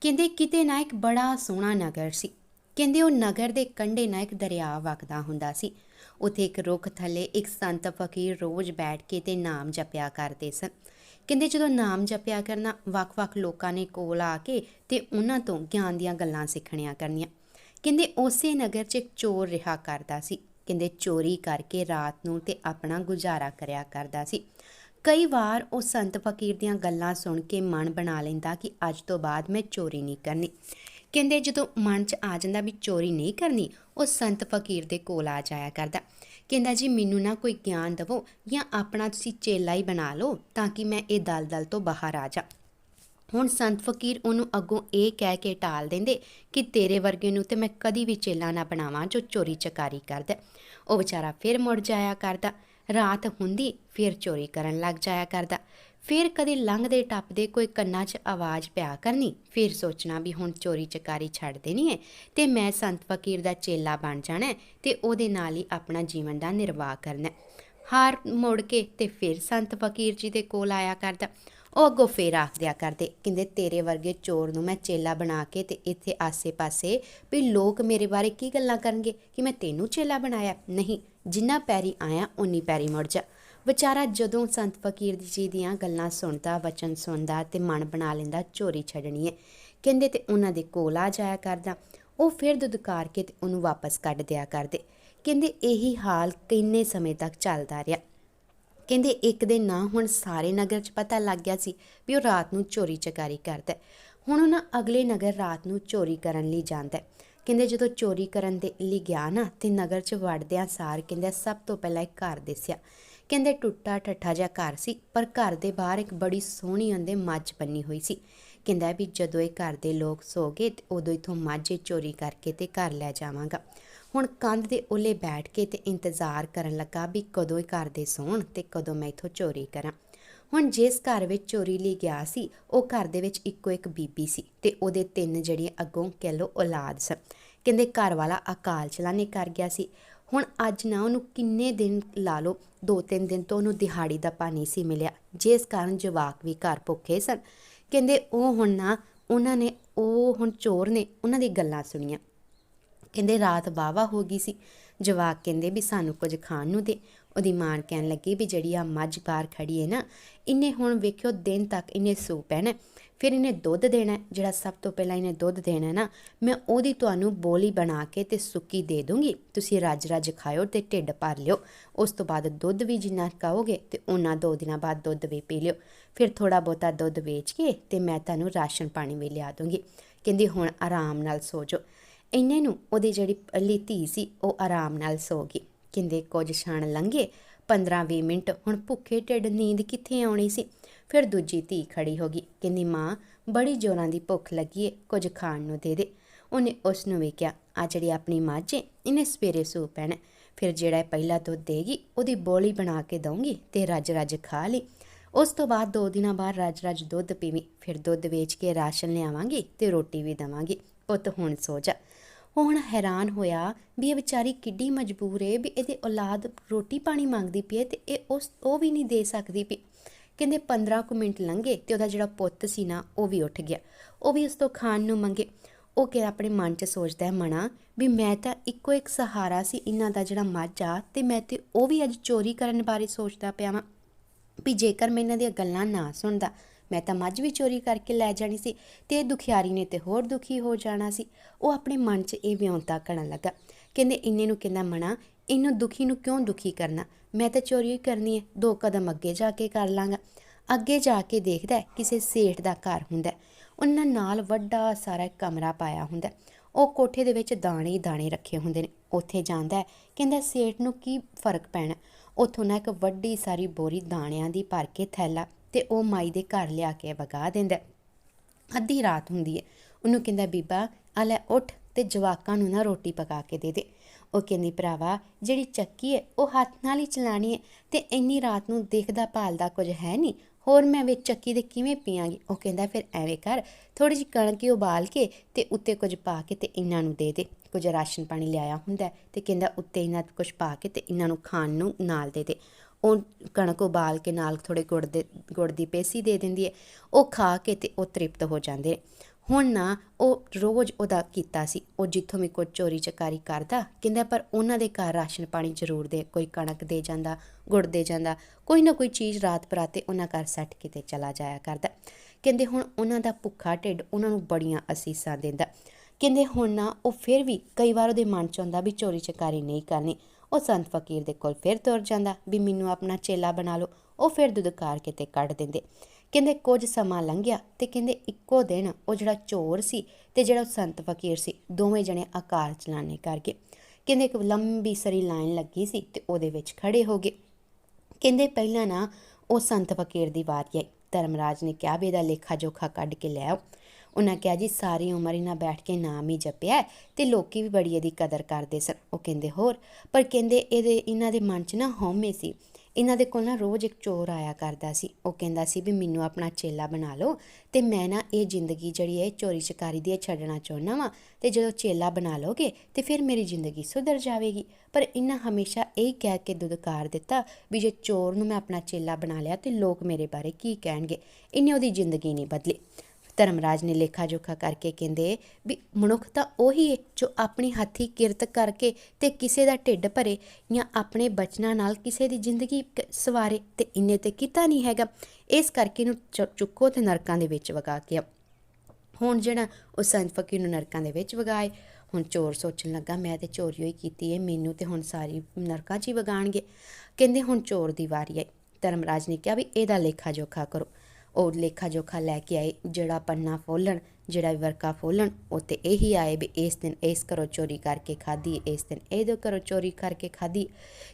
ਕਹਿੰਦੇ ਕਿਤੇ ਨਾ ਇੱਕ ਬੜਾ ਸੋਹਣਾ ਨਗਰ ਸੀ। ਕਹਿੰਦੇ ਉਹ ਨਗਰ ਦੇ ਕੰਢੇ ਨਾ ਇੱਕ ਦਰਿਆ ਵਗਦਾ ਹੁੰਦਾ ਸੀ। ਉੱਥੇ ਇੱਕ ਰੁੱਖ ਥੱਲੇ ਇੱਕ ਸੰਤ ਫਕੀਰ ਰੋਜ਼ ਬੈਠ ਕੇ ਤੇ ਨਾਮ ਜਪਿਆ ਕਰਦੇ ਸਨ। ਕਹਿੰਦੇ ਜਦੋਂ ਨਾਮ ਜਪਿਆ ਕਰਨਾ, ਵੱਖ-ਵੱਖ ਲੋਕਾਂ ਨੇ ਕੋਲ ਆ ਕੇ ਤੇ ਉਹਨਾਂ ਤੋਂ ਗਿਆਨ ਦੀਆਂ ਗੱਲਾਂ ਸਿੱਖਣੀਆਂ ਕਰਨੀਆਂ। ਕਹਿੰਦੇ ਉਸੇ ਨਗਰ 'ਚ ਇੱਕ ਚੋਰ ਰਿਹਾ ਕਰਦਾ ਸੀ। ਕਹਿੰਦੇ ਚੋਰੀ ਕਰਕੇ ਰਾਤ ਨੂੰ ਤੇ ਆਪਣਾ ਗੁਜ਼ਾਰਾ ਕਰਿਆ ਕਰਦਾ ਸੀ। ਕਈ ਵਾਰ ਉਹ ਸੰਤ ਫਕੀਰ ਦੀਆਂ ਗੱਲਾਂ ਸੁਣ ਕੇ ਮਨ ਬਣਾ ਲੈਂਦਾ ਕਿ ਅੱਜ ਤੋਂ ਬਾਅਦ ਮੈਂ ਚੋਰੀ ਨਹੀਂ ਕਰਨੀ। ਕਹਿੰਦੇ ਜਦੋਂ ਮਨ 'ਚ ਆ ਜਾਂਦਾ ਵੀ ਚੋਰੀ ਨਹੀਂ ਕਰਨੀ, ਉਹ ਸੰਤ ਫਕੀਰ ਦੇ ਕੋਲ ਆ ਜਾਇਆ ਕਰਦਾ। ਕਹਿੰਦਾ, ਜੀ, ਮੈਨੂੰ ਨਾ ਕੋਈ ਗਿਆਨ ਦਵੋ ਜਾਂ ਆਪਣਾ ਤੁਸੀਂ ਚੇਲਾ ਹੀ ਬਣਾ ਲਓ ਤਾਂ ਕਿ ਮੈਂ ਇਹ ਦਲਦਲ ਤੋਂ ਬਾਹਰ ਆ ਜਾ। ਹੁਣ ਸੰਤ ਫਕੀਰ ਉਹਨੂੰ ਅੱਗੋਂ ਇਹ ਕਹਿ ਕੇ ਟਾਲ ਦਿੰਦੇ ਕਿ ਤੇਰੇ ਵਰਗੇ ਨੂੰ ਤੇ ਮੈਂ ਕਦੀ ਵੀ ਚੇਲਾ ਨਾ ਬਣਾਵਾਂ ਜੋ ਚੋਰੀ ਚਕਾਰੀ ਕਰਦਾ। ਉਹ ਵਿਚਾਰਾ ਫਿਰ ਮੁੜ ਜਾਇਆ ਕਰਦਾ। ਰਾਤ ਹੁੰਦੀ ਫਿਰ ਚੋਰੀ ਕਰਨ ਲੱਗ ਜਾਇਆ ਕਰਦਾ। ਫਿਰ ਕਦੇ ਲੰਘਦੇ ਟੱਪਦੇ ਕੋਈ ਕੰਨਾਂ 'ਚ ਆਵਾਜ਼ ਪਿਆ ਕਰਨੀ, ਫਿਰ ਸੋਚਣਾ ਵੀ ਹੁਣ ਚੋਰੀ ਚਕਾਰੀ ਛੱਡ ਦੇਣੀ ਹੈ ਤੇ ਮੈਂ ਸੰਤ ਫਕੀਰ ਦਾ ਚੇਲਾ ਬਣ ਜਾਣਾ ਹੈ ਤੇ ਉਹਦੇ ਨਾਲ ਹੀ ਆਪਣਾ ਜੀਵਨ ਦਾ ਨਿਰਵਾਹ ਕਰਨਾ ਹਾਰ ਮੁੜ ਕੇ ਤੇ ਫਿਰ ਸੰਤ ਫਕੀਰ ਜੀ ਦੇ ਕੋਲ ਆਇਆ ਕਰਦਾ। ਉਹ ਅੱਗੋਂ ਫੇਰ ਆਖ ਦਿਆ ਕਰਦੇ, ਕਹਿੰਦੇ ਤੇਰੇ ਵਰਗੇ ਚੋਰ ਨੂੰ ਮੈਂ ਚੇਲਾ ਬਣਾ ਕੇ ਤੇ ਇੱਥੇ ਆਸੇ-ਪਾਸੇ ਵੀ ਲੋਕ ਮੇਰੇ ਬਾਰੇ ਕੀ ਗੱਲਾਂ ਕਰਨਗੇ ਕਿ ਮੈਂ ਤੈਨੂੰ ਚੇਲਾ ਬਣਾਇਆ? ਨਹੀਂ, ਜਿੰਨਾ ਪੈਰੀ ਆਇਆ ਉਨੀ ਪੈਰੀ ਮੁੜ ਜਾ। ਵਿਚਾਰਾ ਜਦੋਂ ਸੰਤ ਫਕੀਰ ਜੀ ਦੀਆਂ ਗੱਲਾਂ ਸੁਣਦਾ, ਵਚਨ ਸੁਣਦਾ ਤੇ ਮਨ ਬਣਾ ਲੈਂਦਾ ਚੋਰੀ ਛੱਡਣੀ ਹੈ ਕਹਿੰਦੇ ਤੇ ਉਹਨਾਂ ਦੇ ਕੋਲ ਆ ਜਾਇਆ ਕਰਦਾ। ਉਹ ਫਿਰ ਦੁਦਕਾਰ ਕੇ ਤੇ ਉਹਨੂੰ ਵਾਪਸ ਕੱਢ ਦਿਆ ਕਰਦੇ। ਕਹਿੰਦੇ ਇਹੀ ਹਾਲ ਕਿੰਨੇ ਸਮੇਂ ਤੱਕ ਚੱਲਦਾ ਰਿਹਾ। ਕਹਿੰਦੇ ਇੱਕ ਦਿਨ ਨਾ ਹੁਣ ਸਾਰੇ ਨਗਰ 'ਚ ਪਤਾ ਲੱਗ ਗਿਆ ਸੀ ਵੀ ਉਹ ਰਾਤ ਨੂੰ ਚੋਰੀ ਚਕਾਰੀ ਕਰਦਾ ਹੁਣ ਉਹ ਨਾ ਅਗਲੇ ਨਗਰ ਰਾਤ ਨੂੰ ਚੋਰੀ ਕਰਨ ਲਈ ਜਾਂਦਾ ਕਹਿੰਦੇ ਜਦੋਂ ਚੋਰੀ ਕਰਨ ਦੇ ਲਈ ਗਿਆ ਨਾ ਤੇ ਨਗਰ 'ਚ ਵੜਦਿਆਂ ਸਾਰ ਕਹਿੰਦੇ ਸਭ ਤੋਂ ਪਹਿਲਾਂ ਇੱਕ ਘਰ ਦਿਸਿਆ। ਕਹਿੰਦੇ ਟੁੱਟਾ ਠੱਠਾ ਜਿਹਾ ਘਰ ਸੀ, ਪਰ ਘਰ ਦੇ ਬਾਹਰ ਇੱਕ ਬੜੀ ਸੋਹਣੀ ਉਹਦੇ ਮੱਝ ਬੰਨੀ ਹੋਈ ਸੀ। ਕਹਿੰਦਾ ਵੀ ਜਦੋਂ ਇਹ ਘਰ ਦੇ ਲੋਕ ਸੋ ਗਏ ਤੇ ਉਦੋਂ ਇਥੋਂ ਮੱਝ ਚੋਰੀ ਕਰਕੇ ਤੇ ਘਰ ਲੈ ਜਾਵਾਂਗਾ। ਹੁਣ ਕੰਧ ਦੇ ਉੱਲੇ ਬੈਠ ਕੇ ਤੇ ਇੰਤਜ਼ਾਰ ਕਰਨ ਲੱਗਾ ਵੀ ਕਦੋਂ ਇਹ ਘਰ ਦੇ ਸੌਣ ਤੇ ਕਦੋਂ ਮੈਂ ਇਥੋਂ ਚੋਰੀ ਕਰਾਂ। ਹੁਣ ਜਿਸ ਘਰ ਵਿੱਚ ਚੋਰੀ ਲਈ ਗਿਆ ਸੀ, ਉਹ ਘਰ ਦੇ ਵਿੱਚ ਇੱਕੋ ਇੱਕ ਬੀਬੀ ਸੀ ਤੇ ਉਹਦੇ ਤਿੰਨ ਜਿਹੜੀਆਂ ਅੱਗੋਂ ਕਹਿ ਲੋ ਔਲਾਦ ਸਨ। ਕਹਿੰਦੇ ਘਰ ਵਾਲਾ ਅਕਾਲ ਚਲਾਣੇ ਕਰ ਗਿਆ ਸੀ। ਹੁਣ ਅੱਜ ਨਾ ਉਹਨੂੰ ਕਿੰਨੇ ਦਿਨ ਲਾ ਲੋ ਦੋ ਤਿੰਨ ਦਿਨ ਤੋਂ ਉਹਨੂੰ ਦਿਹਾੜੀ ਦਾ ਪਾਣੀ ਸੀ ਮਿਲਿਆ, ਜਿਸ ਕਾਰਨ ਜਵਾਕ ਵੀ ਘਰ ਭੁੱਖੇ ਸਨ। ਕਹਿੰਦੇ ਉਹ ਹੁਣ ਨਾ ਉਹਨਾਂ ਨੇ, ਉਹ ਹੁਣ ਚੋਰ ਨੇ, ਉਹਨਾਂ ਦੀ ਗੱਲਾਂ ਸੁਣੀਆਂ। ਕਹਿੰਦੇ ਰਾਤ ਵਾਵਾ ਹੋ ਗਈ ਸੀ। ਜਵਾਕ ਕਹਿੰਦੇ ਵੀ ਸਾਨੂੰ ਕੁਝ ਖਾਣ ਨੂੰ ਦੇ। ਉਹਦੀ ਮਾਂ ਕਹਿਣ ਲੱਗੀ ਵੀ ਜਿਹੜੀ ਆ ਮੱਝ ਬਾਹਰ ਖੜੀ ਹੈ ਨਾ ਇਹਨੇ ਹੁਣ ਵੇਖਿਓ ਦਿਨ ਤੱਕ ਇਹਨੇ ਸੂ ਪੈਣਾ ਫਿਰ ਇਹਨੇ ਦੁੱਧ ਦੇਣਾ ਜਿਹੜਾ ਸਭ ਤੋਂ ਪਹਿਲਾਂ ਇਹਨੇ ਦੁੱਧ ਦੇਣਾ ਨਾ, ਮੈਂ ਉਹਦੀ ਤੁਹਾਨੂੰ ਬੋਲੀ ਬਣਾ ਕੇ ਤੇ ਸੁੱਕੀ ਦੇ ਦੂੰਗੀ। ਤੁਸੀਂ ਰੱਜ ਰੱਜ ਖਾਓ ਤੇ ਢਿੱਡ ਭਰ ਲਿਓ। ਉਸ ਤੋਂ ਬਾਅਦ ਦੁੱਧ ਵੀ ਜਿੰਨਾ ਖਾਓਗੇ ਤੇ ਉਹਨਾਂ ਦੋ ਦਿਨਾਂ ਬਾਅਦ ਦੁੱਧ ਵੀ ਪੀ ਲਿਓ। ਫਿਰ ਥੋੜਾ ਬਹੁਤਾ ਦੁੱਧ ਵੇਚ ਕੇ ਤੇ ਮੈਂ ਤੁਹਾਨੂੰ ਰਾਸ਼ਨ ਪਾਣੀ ਵੀ ਲਿਆ ਦੂੰਗੀ। ਕਹਿੰਦੀ ਹੁਣ ਆਰਾਮ ਨਾਲ ਸੋ ਜਾਓ ਇੰਨੇ ਨੂੰ ਉਹਦੀ ਜਿਹੜੀ ਪਹਿਲੀ ਧੀ ਸੀ, ਉਹ ਆਰਾਮ ਨਾਲ ਸੋ ਗਈ। ਕਹਿੰਦੇ ਕੁਝ ਛਣ ਲੰਘੇ। 15-20 ਮਿੰਟ ਹੁਣ ਭੁੱਖੇ ਢਿੱਡ ਨੀਂਦ ਕਿੱਥੇ ਆਉਣੀ ਸੀ? ਫਿਰ ਦੂਜੀ ਧੀ ਖੜੀ ਹੋ ਗਈ। ਕਹਿੰਦੀ, ਮਾਂ, ਬੜੀ ਜ਼ੋਰਾਂ ਦੀ ਭੁੱਖ ਲੱਗੀ ਏ, ਕੁਝ ਖਾਣ ਨੂੰ ਦੇ ਦੇ। ਉਹਨੇ ਉਸ ਨੂੰ ਵੀ ਕਿਹਾ, ਆ ਜਿਹੜੀ ਆਪਣੀ ਮੱਝ ਏ ਇਹਨੇ ਸਵੇਰੇ ਸੂ ਪੈਣਾ। ਫਿਰ ਜਿਹੜਾ ਇਹ ਪਹਿਲਾ ਦੁੱਧ ਦੇਗੀ, ਉਹਦੀ ਬੋਲੀ ਬਣਾ ਕੇ ਦਊਂਗੀ ਤੇ ਰੱਜ ਰੱਜ ਖਾ ਲਈ। ਉਸ ਤੋਂ ਬਾਅਦ ਦੋ ਦਿਨਾਂ ਬਾਅਦ ਰੱਜ ਰੱਜ ਦੁੱਧ ਪੀਵੀਂ। ਫਿਰ ਦੁੱਧ ਵੇਚ ਕੇ ਰਾਸ਼ਨ ਲਿਆਵਾਂਗੀ ਤੇ ਰੋਟੀ ਵੀ ਦਵਾਂਗੀ। ਪੁੱਤ ਹੁਣ ਸੋ ਜਾ। ਉਹ ਹੁਣ ਹੈਰਾਨ ਹੋਇਆ ਵੀ ਇਹ ਵਿਚਾਰੀ ਕਿੱਡੀ ਮਜਬੂਰ ਏ ਵੀ ਇਹਦੇ ਔਲਾਦ ਰੋਟੀ ਪਾਣੀ ਮੰਗਦੀ ਪਈ ਏ ਤੇ ਇਹ ਉਸ, ਉਹ ਵੀ ਨਹੀਂ ਦੇ ਸਕਦੀ ਪਈ। ਕਹਿੰਦੇ 15 ਕੁ ਮਿੰਟ ਲੰਘੇ ਤੇ ਉਹਦਾ ਜਿਹੜਾ ਪੁੱਤ ਸੀ ਨਾ, ਉਹ ਵੀ ਉੱਠ ਗਿਆ। ਉਹ ਵੀ ਉਸ ਤੋਂ ਖਾਣ ਨੂੰ ਮੰਗੇ। ਉਹ ਕਿ ਆਪਣੇ ਮਨ 'ਚ ਸੋਚਦਾ ਹੈ ਮਣਾ ਵੀ ਮੈਂ ਤਾਂ ਇੱਕੋ ਇੱਕ ਸਹਾਰਾ ਸੀ ਇਹਨਾਂ ਦਾ ਜਿਹੜਾ ਮੱਝ ਆ ਤੇ ਮੈਂ ਤੇ ਉਹ ਵੀ ਅੱਜ ਚੋਰੀ ਕਰਨ ਬਾਰੇ ਸੋਚਦਾ ਪਿਆ ਵਾਂ। ਵੀ ਜੇਕਰ ਮੈਂ ਇਹਨਾਂ ਦੀਆਂ ਗੱਲਾਂ ਨਾ ਸੁਣਦਾ ਮੈਂ ਤਾਂ ਮੱਝ ਵੀ ਚੋਰੀ ਕਰਕੇ ਲੈ ਜਾਣੀ ਸੀ ਤੇ ਇਹ ਦੁਖਿਆਰੀ ਨੇ ਤੇ ਹੋਰ ਦੁਖੀ ਹੋ ਜਾਣਾ ਸੀ। ਉਹ ਆਪਣੇ ਮਨ 'ਚ ਇਹ ਵਿਉਂਤਾ ਕਰਨ ਲੱਗਾ। ਕਹਿੰਦੇ, ਇੰਨੇ ਨੂੰ ਕਹਿੰਦਾ ਮਣਾ ਇਹਨੂੰ ਦੁਖੀ ਨੂੰ ਕਿਉਂ ਦੁਖੀ ਕਰਨਾ? ਮੈਂ ਤਾਂ ਚੋਰੀ ਕਰਨੀ ਹੈ, ਦੋ ਕਦਮ ਅੱਗੇ ਜਾ ਕੇ ਕਰ ਲਾਂਗਾ। ਅੱਗੇ ਜਾ ਕੇ ਦੇਖਦਾ ਕਿਸੇ ਸੇਠ ਦਾ ਘਰ ਹੁੰਦਾ ਉਹਨਾਂ ਨਾਲ ਵੱਡਾ ਸਾਰਾ ਕਮਰਾ ਪਾਇਆ ਹੁੰਦਾ ਉਹ ਕੋਠੇ ਦੇ ਵਿੱਚ ਦਾਣੇ ਹੀ ਦਾਣੇ ਰੱਖੇ ਹੁੰਦੇ ਨੇ। ਉੱਥੇ ਜਾਂਦਾ ਕਹਿੰਦਾ, ਸੇਠ ਨੂੰ ਕੀ ਫ਼ਰਕ ਪੈਣਾ? ਉੱਥੋਂ ਨਾ ਇੱਕ ਵੱਡੀ ਸਾਰੀ ਬੋਰੀ ਦਾਣਿਆਂ ਦੀ ਭਰ ਕੇ ਥੈਲਾ ਤੇ ਉਹ ਮਾਈ ਦੇ ਘਰ ਲਿਆ ਕੇ ਵਗਾ ਦਿੰਦਾ ਅੱਧੀ ਰਾਤ ਹੁੰਦੀ ਹੈ। ਉਹਨੂੰ ਕਹਿੰਦਾ, ਬੀਬਾ, ਆ ਲੈ ਉੱਠ ਤੇ ਜਵਾਕਾਂ ਨੂੰ ਨਾ ਰੋਟੀ ਪਕਾ ਕੇ ਦੇ ਦੇ। ਉਹ ਕਹਿੰਦੀ, ਭਰਾਵਾ, ਜਿਹੜੀ ਚੱਕੀ ਹੈ, ਉਹ ਹੱਥ ਨਾਲ ਹੀ ਚਲਾਣੀ ਹੈ ਤੇ ਇੰਨੀ ਰਾਤ ਨੂੰ ਦੇਖਦਾ ਭਾਲਦਾ ਕੁਝ ਹੈ ਨਹੀਂ। ਹੋਰ ਮੈਂ ਵਿੱਚ ਚੱਕੀ ਦੇ ਕਿਵੇਂ ਪੀਆਂਗੀ? ਉਹ ਕਹਿੰਦਾ, ਫਿਰ ਐਵੇਂ ਕਰ ਥੋੜੀ ਜਿਹੀ ਕਣਕ ਹੀ ਉਬਾਲ ਕੇ ਤੇ ਉੱਤੇ ਕੁਝ ਪਾ ਕੇ ਤੇ ਇਹਨਾਂ ਨੂੰ ਦੇ ਦੇ। ਕੁਝ ਰਾਸ਼ਨ ਪਾਣੀ ਲਿਆਇਆ ਹੁੰਦਾ ਹੈ ਤੇ ਕਹਿੰਦਾ, ਉੱਤੇ ਇਹਨਾਂ ਕੁਝ ਪਾ ਕੇ ਤੇ ਇਹਨਾਂ ਨੂੰ ਖਾਣ ਨੂੰ ਨਾਲ ਦੇ ਦੇ। ਉਹ ਕਣਕ ਉਬਾਲ ਕੇ ਨਾਲ ਥੋੜੇ ਗੁੜ ਦੇ, ਗੁੜ ਦੀ ਪੇਸੀ ਦੇ ਦਿੰਦੀ ਹੈ, ਉਹ ਖਾ ਕੇ ਤੇ ਉਹ ਤ੍ਰਿਪਤ ਹੋ ਜਾਂਦੇ ਨੇ। ਹੁਣ ਨਾ ਉਹ ਰੋਜ਼ ਉਹਦਾ ਕੀਤਾ ਸੀ, ਉਹ ਜਿੱਥੋਂ ਵੀ ਕੋਈ ਚੋਰੀ ਚਕਾਰੀ ਕਰਦਾ, ਕਹਿੰਦਾ ਪਰ ਉਹਨਾਂ ਦੇ ਘਰ ਰਾਸ਼ਨ ਪਾਣੀ ਜ਼ਰੂਰ ਦੇ, ਕੋਈ ਕਣਕ ਦੇ ਜਾਂਦਾ, ਗੁੜ ਦੇ ਜਾਂਦਾ, ਕੋਈ ਨਾ ਕੋਈ ਚੀਜ਼ ਰਾਤ ਬਰਾਤੇ ਉਹਨਾਂ ਘਰ ਸੱਟ ਕੇ ਕਿਤੇ ਚਲਾ ਜਾਇਆ ਕਰਦਾ। ਕਹਿੰਦੇ ਹੁਣ ਉਹਨਾਂ ਦਾ ਭੁੱਖਾ ਢਿੱਡ ਉਹਨਾਂ ਨੂੰ ਬੜੀਆਂ ਅਸੀਸਾਂ ਦਿੰਦਾ। ਕਹਿੰਦੇ ਹੁਣ ਨਾ ਉਹ ਫਿਰ ਵੀ ਕਈ ਵਾਰ ਉਹਦੇ ਮਨ ਚ ਆਉਂਦਾ ਵੀ ਚੋਰੀ ਚਕਾਰੀ ਨਹੀਂ ਕਰਨੀ। ਉਹ ਸੰਤ ਫਕੀਰ ਦੇ ਕੋਲ ਫਿਰ ਤੁਰ ਜਾਂਦਾ ਵੀ ਮੈਨੂੰ ਆਪਣਾ ਚੇਲਾ ਬਣਾ ਲਓ। ਉਹ ਫਿਰ ਦੁਦਕਾਰ ਕਿਤੇ ਕੱਢ ਦਿੰਦੇ। ਕਹਿੰਦੇ ਕੁਝ ਸਮਾਂ ਲੰਘਿਆ ਤੇ ਕਹਿੰਦੇ ਇੱਕੋ ਦਿਨ ਉਹ ਜਿਹੜਾ ਚੋਰ ਸੀ ਤੇ ਜਿਹੜਾ ਉਹ ਸੰਤ ਫਕੀਰ ਸੀ, ਦੋਵੇਂ ਜਣੇ ਆਕਾਰ ਚਲਾਣੇ ਕਰਕੇ ਕਹਿੰਦੇ ਇੱਕ ਲੰਬੀ ਸਰੀ ਲਾਈਨ ਲੱਗੀ ਸੀ ਤੇ ਉਹਦੇ ਵਿੱਚ ਖੜੇ ਹੋ ਗਏ। ਕਹਿੰਦੇ ਪਹਿਲਾਂ ਨਾ ਉਹ ਸੰਤ ਫਕੀਰ ਦੀ ਵਾਰੀ ਆਈ। ਧਰਮਰਾਜ ਨੇ ਕਿਹਾ ਵੀ ਇਹਦਾ ਲੇਖਾ ਜੋਖਾ ਕੱਢ ਕੇ ਲੈ ਆਓ। ਉਹਨਾਂ ਕਿਹਾ ਜੀ, ਸਾਰੀ ਉਮਰ ਇਹਨਾਂ ਬੈਠ ਕੇ ਨਾਮ ਹੀ ਜਪਿਆ ਹੈ ਤੇ ਲੋਕੀ ਵੀ ਬੜੀ ਇਹਦੀ ਕਦਰ ਕਰਦੇ ਸਨ। ਉਹ ਕਹਿੰਦੇ, ਹੋਰ। ਪਰ ਕਹਿੰਦੇ, ਇਹਦੇ, ਇਹਨਾਂ ਦੇ ਮਨ 'ਚ ਨਾ ਹਉਮੈ ਸੀ। ਇਹਨਾਂ ਦੇ ਕੋਲ ਨਾ ਰੋਜ਼ ਇੱਕ ਚੋਰ ਆਇਆ ਕਰਦਾ ਸੀ। ਉਹ ਕਹਿੰਦਾ ਸੀ ਵੀ, ਮੈਨੂੰ ਆਪਣਾ ਚੇਲਾ ਬਣਾ ਲਓ ਤੇ ਮੈਂ ਨਾ ਇਹ ਜ਼ਿੰਦਗੀ ਜਿਹੜੀ ਹੈ ਚੋਰੀ ਚਕਾਰੀ ਦੀ ਇਹ ਛੱਡਣਾ ਚਾਹੁੰਦਾ ਵਾਂ ਤੇ ਜਦੋਂ ਚੇਲਾ ਬਣਾ ਲੋਗੇ ਤੇ ਫਿਰ ਮੇਰੀ ਜ਼ਿੰਦਗੀ ਸੁਧਰ ਜਾਵੇਗੀ। ਪਰ ਇਹਨਾਂ ਹਮੇਸ਼ਾ ਇਹ ਕਹਿ ਕੇ ਦੁਦਕਾਰ ਦਿੱਤਾ ਵੀ, ਜੇ ਚੋਰ ਨੂੰ ਮੈਂ ਆਪਣਾ ਚੇਲਾ ਬਣਾ ਲਿਆ ਤੇ ਲੋਕ ਮੇਰੇ ਬਾਰੇ ਕੀ ਕਹਿਣਗੇ? ਇਹਨੇ ਉਹਦੀ ਜ਼ਿੰਦਗੀ ਨਹੀਂ ਬਦਲੀ। ਧਰਮਰਾਜ ਨੇ ਲੇਖਾ ਜੋਖਾ ਕਰਕੇ ਕਹਿੰਦੇ ਵੀ ਮਨੁੱਖ ਤਾਂ ਉਹੀ ਹੈ ਜੋ ਆਪਣੀ ਹੱਥੀ ਕਿਰਤ ਕਰਕੇ ਤੇ ਕਿਸੇ ਦਾ ਢਿੱਡ ਭਰੇ ਜਾਂ ਆਪਣੇ ਬਚਨਾਂ ਨਾਲ ਕਿਸੇ ਦੀ ਜ਼ਿੰਦਗੀ ਸਵਾਰੇ ਤੇ ਇੰਨੇ ਤੇ ਕੀਤਾ ਨਹੀਂ ਹੈਗਾ। ਇਸ ਕਰਕੇ ਇਹਨੂੰ ਚ- ਚੁੱਕੋ ਤੇ ਨਰਕਾਂ ਦੇ ਵਿੱਚ ਵਗਾ ਕੇ ਆਓ। ਹੁਣ ਜਿਹੜਾ ਉਹ ਸੰਤ ਫਕੀਰ ਨੂੰ ਨਰਕਾਂ ਦੇ ਵਿੱਚ ਵਗਾਏ, ਹੁਣ ਚੋਰ ਸੋਚਣ ਲੱਗਾ, ਮੈਂ ਤੇ ਚੋਰੀ ਹੋਈ ਕੀਤੀ ਹੈ, ਮੈਨੂੰ ਤੇ ਹੁਣ ਸਾਰੀ ਨਰਕਾਂ 'ਚ ਹੀ ਵਗਾਣਗੇ ਕਹਿੰਦੇ ਹੁਣ ਚੋਰ ਦੀ ਵਾਰੀ ਆਈ। ਧਰਮਰਾਜ ਨੇ ਕਿਹਾ ਵੀ ਇਹਦਾ ਲੇਖਾ ਜੋਖਾ ਕਰੋ। ਉਹ ਲੇਖਾ ਜੋਖਾ ਲੈ ਕੇ ਆਏ, ਜਿਹੜਾ ਪੰਨਾ ਫੋਲਣ, ਜਿਹੜਾ ਵਰਕਾ ਫੋਲਣ ਉੱਤੇ ਇਹੀ ਆਏ ਵੀ ਇਸ ਦਿਨ ਇਸ ਘਰੋਂ ਚੋਰੀ ਕਰਕੇ ਖਾਧੀ, ਇਸ ਦਿਨ ਇਹਦੇ ਘਰੋਂ ਚੋਰੀ ਕਰਕੇ ਖਾਧੀ।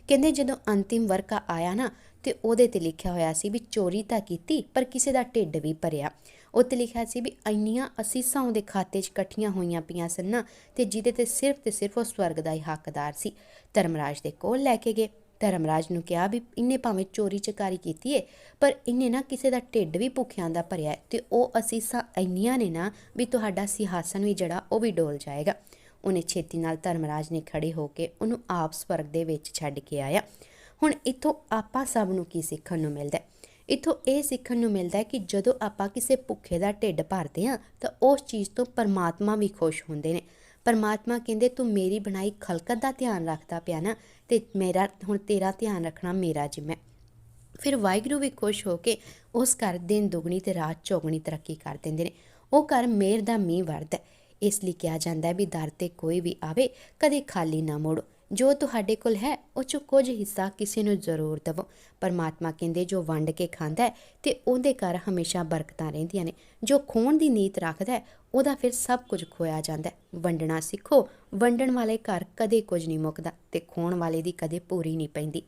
ਕਹਿੰਦੇ ਜਦੋਂ ਅੰਤਿਮ ਵਰਕਾ ਆਇਆ ਨਾ, ਤੇ ਉਹਦੇ ਤੇ ਲਿਖਿਆ ਹੋਇਆ ਸੀ ਵੀ ਚੋਰੀ ਤਾਂ ਕੀਤੀ, ਪਰ ਕਿਸੇ ਦਾ ਢਿੱਡ ਵੀ ਭਰਿਆ। ਉੱਤੇ ਲਿਖਿਆ ਸੀ ਵੀ ਇੰਨੀਆਂ ਅਸੀਸਾਂ ਉਹਦੇ ਖਾਤੇ 'ਚ ਇਕੱਠੀਆਂ ਹੋਈਆਂ ਪਈਆਂ ਸਨ ਨਾ, ਤੇ ਜਿਹਦੇ ਤੇ ਸਿਰਫ ਤੇ ਸਿਰਫ ਉਹ ਸਵਰਗ ਦਾ ਹੀ ਹੱਕਦਾਰ ਸੀ। ਧਰਮਰਾਜ ਦੇ ਕੋਲ ਲੈ ਕੇ ਗਏ। ਧਰਮਰਾਜ ਨੂੰ ਕਿਹਾ ਵੀ ਇਹਨੇ ਭਾਵੇਂ ਚੋਰੀ ਚਕਾਰੀ ਕੀਤੀ ਏ, ਪਰ ਇਹਨੇ ਨਾ ਕਿਸੇ ਦਾ ਢਿੱਡ ਵੀ ਭੁੱਖਿਆਂ ਦਾ ਭਰਿਆ ਹੈ ਤੇ ਉਹ ਅਸੀਸਾਂ ਇੰਨੀਆਂ ਨੇ ਨਾ ਵੀ ਤੁਹਾਡਾ ਸਿਹਾਸਨ ਵੀ ਜਿਹੜਾ ਉਹ ਵੀ ਡੋਲ ਜਾਏਗਾ। ਉਹਨੇ ਛੇਤੀ ਨਾਲ ਧਰਮਰਾਜ ਨੇ ਖੜੇ ਹੋ ਕੇ ਉਹਨੂੰ ਆਪ ਸਵਰਗ ਦੇ ਵਿੱਚ ਛੱਡ ਕੇ ਆਇਆ। ਹੁਣ ਇੱਥੋਂ ਆਪਾਂ ਸਭ ਨੂੰ ਕੀ ਸਿੱਖਣ ਨੂੰ ਮਿਲਦਾ ਹੈ? ਇੱਥੋਂ ਇਹ ਸਿੱਖਣ ਨੂੰ ਮਿਲਦਾ ਹੈ ਕਿ ਜਦੋਂ ਆਪਾਂ ਕਿਸੇ ਭੁੱਖੇ ਦਾ ਢਿੱਡ ਭਰਦੇ ਹਾਂ ਤਾਂ ਉਸ ਚੀਜ਼ ਤੋਂ ਪਰਮਾਤਮਾ ਵੀ ਖੁਸ਼ ਹੁੰਦੇ ਨੇ। ਪਰਮਾਤਮਾ ਕਹਿੰਦੇ, ਤੂੰ ਮੇਰੀ ਬਣਾਈ ਖਲਕਤ ਦਾ ਧਿਆਨ ਰੱਖਦਾ ਪਿਆ ਨਾ, ਤੇ ਮੇਰਾ, ਹੁਣ ਤੇਰਾ ਧਿਆਨ ਰੱਖਣਾ ਮੇਰਾ ਜਿੰਮਾ ਫਿਰ ਵਾਹਿਗੁਰੂ ਵੀ ਖੁਸ਼ ਹੋ ਕੇ ਉਸ ਘਰ ਦਿਨ ਦੁਗਣੀ ਤੇ ਰਾਤ ਚੌਗਣੀ ਤਰੱਕੀ ਕਰ ਦਿੰਦੇ ਨੇ। ਉਹ ਘਰ ਮੇਰ ਦਾ ਮੀਂਹ ਵਰਦਾ ਇਸ ਲਈ ਕਿਹਾ ਜਾਂਦਾ ਹੈ ਵੀ, ਦਰ ਤੇ ਕੋਈ ਵੀ ਆਵੇ, ਕਦੇ ਖਾਲੀ ਨਾ ਮੋੜੋ। ਜੋ ਤੁਹਾਡੇ ਕੋਲ ਹੈ, ਉਹ ਚੋਂ ਕੁਝ ਹਿੱਸਾ ਕਿਸੇ ਨੂੰ ਜ਼ਰੂਰ ਦੇਵੋ। ਪਰਮਾਤਮਾ ਕਹਿੰਦੇ, ਜੋ ਵੰਡ ਕੇ ਖਾਂਦਾ ਹੈ ਤੇ ਉਹਦੇ ਘਰ ਹਮੇਸ਼ਾ ਬਰਕਤਾਂ ਰਹਿੰਦੀਆਂ ਨੇ। ਜੋ ਖੋਣ ਦੀ ਨੀਤ ਰੱਖਦਾ ਹੈ, ਉਹਦਾ ਫਿਰ ਸਭ ਕੁਝ ਖੋਇਆ ਜਾਂਦਾ ਹੈ। ਵੰਡਣਾ ਸਿੱਖੋ, ਵੰਡਣ ਵਾਲੇ ਘਰ ਕਦੇ ਕੁਝ ਨਹੀਂ ਮੁੱਕਦਾ ਤੇ ਖੋਣ ਵਾਲੇ ਦੀ ਕਦੇ ਪੂਰੀ ਨਹੀਂ ਪੈਂਦੀ।